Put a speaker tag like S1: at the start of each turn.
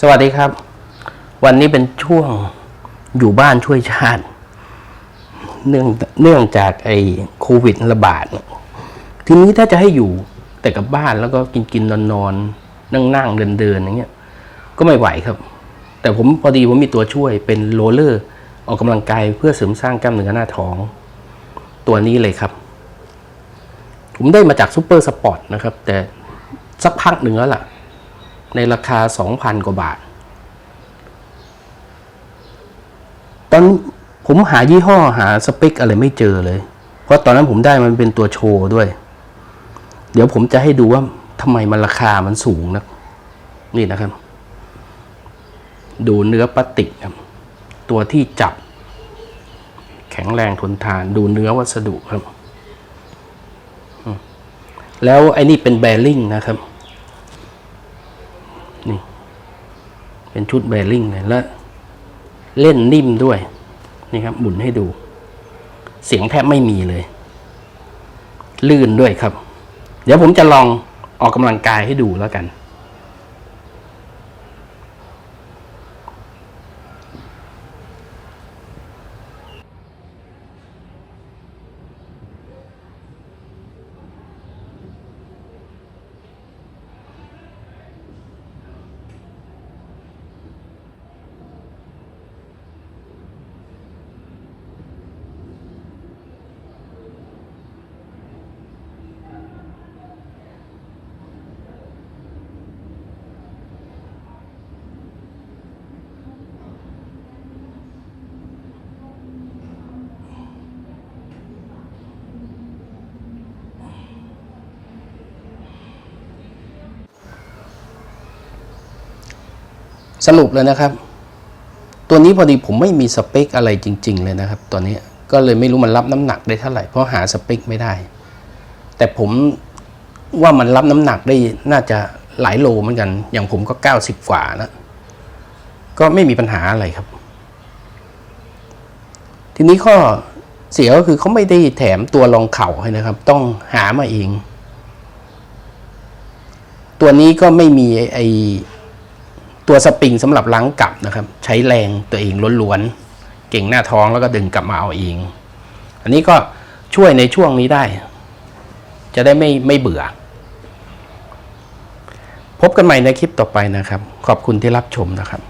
S1: สวัสดีครับ วันนี้เป็นช่วงอยู่บ้านช่วยชาติ เนื่องเนื่องจากไอ้โควิดระบาดทีนี้ถ้าจะให้อยู่แต่กับบ้านแล้วก็กินกินนอนนอนนั่งนั่งเดินเดินอย่างเงี้ย ก็ไม่ไหวครับ แต่ผมพอดีผมมีตัวช่วยเป็นโรลเลอร์ ออกกำลังกายเพื่อเสริมสร้างกล้ามเนื้อหน้าท้อง ตัวนี้เลยครับ ผมได้มาจากซูเปอร์สปอร์ตนะครับ แต่สักพักหนึ่งแล้วล่ะ ในราคา 2,000 กว่าบาท ตอนผมหายี่ห้อหาสเปคอะไรไม่เจอเลย เพราะตอนนั้นผมได้มันเป็นตัวโชว์ด้วย เดี๋ยวผมจะให้ดูว่าทำไมมันราคามันสูงนะ นี่นะครับ ดูเนื้อพลาสติกครับ ตัวที่จับ แข็งแรงทนทานดูเนื้อวัสดุครับ แล้วไอ้นี่เป็นแบริ่งนะครับ เป็นชุดแบริ่งเลยและเล่นนิ่มด้วยนี่ครับหมุนให้ดู เสียงแทบไม่มีเลย ลื่นด้วยครับ เดี๋ยวผมจะลองออกกำลังกายให้ดูแล้วกัน สรุปเลยนะครับ ตัวนี้พอดีผมไม่มีสเปคอะไรจริง ๆ เลยนะครับ ตัวนี้ก็เลยไม่รู้มันรับน้ำหนักได้เท่าไหร่เพราะหาสเปคไม่ได้ แต่ผมว่ามันรับน้ำหนักได้น่าจะหลายโลเหมือนกัน อย่างผมก็เก้าสิบกว่านะก็ไม่มีปัญหาอะไรครับ ทีนี้ข้อเสียก็คือเขาไม่ได้แถมตัวรองเข่าให้นะครับ ต้องหามาเอง ตัวนี้ก็ไม่มีไอ ตัวสปริงสำหรับล้างกลับนะครับ ใช้แรงตัวเองล้วนๆเก่งหน้าท้องแล้วก็ดึงกลับมาเอาเอง อันนี้ก็ช่วยในช่วงนี้ได้ จะได้ไม่ไม่เบื่อ พบกันใหม่ในคลิปต่อไปนะครับ ขอบคุณที่รับชมนะครับ